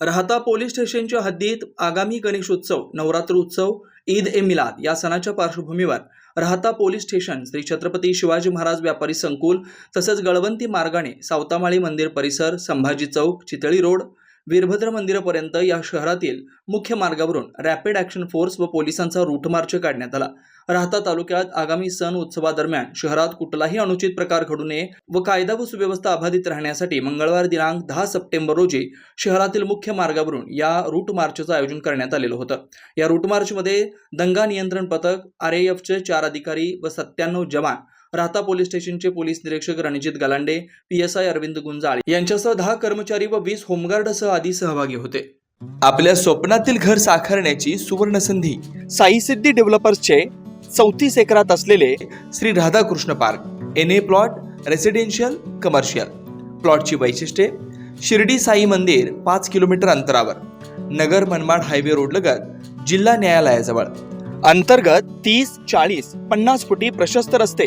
राहता पोलीस स्टेशनच्या हद्दीत आगामी गणेशोत्सव नवरात्र उत्सव ईद ए मिलाद या सणाच्या पार्श्वभूमीवर राहता पोलीस स्टेशन श्री छत्रपती शिवाजी महाराज व्यापारी संकुल तसंच गळवंती मार्गाने सावतामाळी मंदिर परिसर संभाजी चौक चितळी रोड वीरभद्र मंदिरापर्यंत या शहरातील मुख्य मार्गावरून रॅपिड ॲक्शन फोर्स व पोलिसांचा रूट मार्च काढण्यात आला. राहता तालुक्यात आगामी सण उत्सवादरम्यान शहरात कुठलाही अनुचित प्रकार घडू नये व कायदा व सुव्यवस्था अबाधित राहण्यासाठी मंगळवार दिनांक दहा सप्टेंबर रोजी शहरातील मुख्य मार्गावरून या रूट मार्चचं आयोजन करण्यात आलेलं होतं. या रूट मार्चमध्ये दंगा नियंत्रण पथक आर एफचे चार अधिकारी व सत्त्याण्णव जवान राहता पोलीस स्टेशनचे पोलीस निरीक्षक Ranjit Galande P S I Arvind Gunjal यांच्यासह दहा कर्मचारी व वीस होमगार्डसह आदी सहभागी होते. आपल्या स्वप्नातील घर साकारण्याची सुवर्ण संधी साई सिद्धी डेव्हलपर्सचे चौतीस एकरात असलेले Shri Radhakrishna park N A plot residential commercial. प्लॉटची वैशिष्ट्ये शिर्डी साई मंदिर पाच किलोमीटर अंतरावर नगर मनमाड हायवे रोड लगत जिल्हा न्यायालयाजवळ. अंतर्गत तीस चाळीस पन्नास फुटी प्रशस्त रस्ते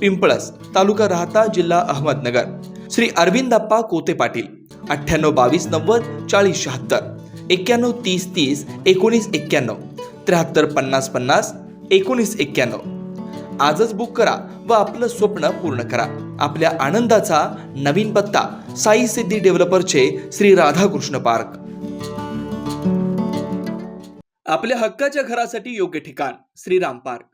पिंपळस तालुका राहता जिल्हा अहमदनगर. श्री अरविंदप्पा कोते पाटील अठ्ठ्याण्णव बावीस नव्वद चाळीस शहात्तर एक्क्याण्णव तीस तीस एकोणीस एक्क्याण्णव त्र्याहत्तर पन्नास पन्नास एकोणीस एक्क्याण्णव. आजच बुक करा व आपलं स्वप्न पूर्ण करा. आपल्या आनंदाचा नवीन पत्ता साई सिद्धी डेव्हलपरचे श्री राधाकृष्ण पार्क. आपल्या हक्काच्या घरासाठी योग्य ठिकाण श्रीराम पार्क.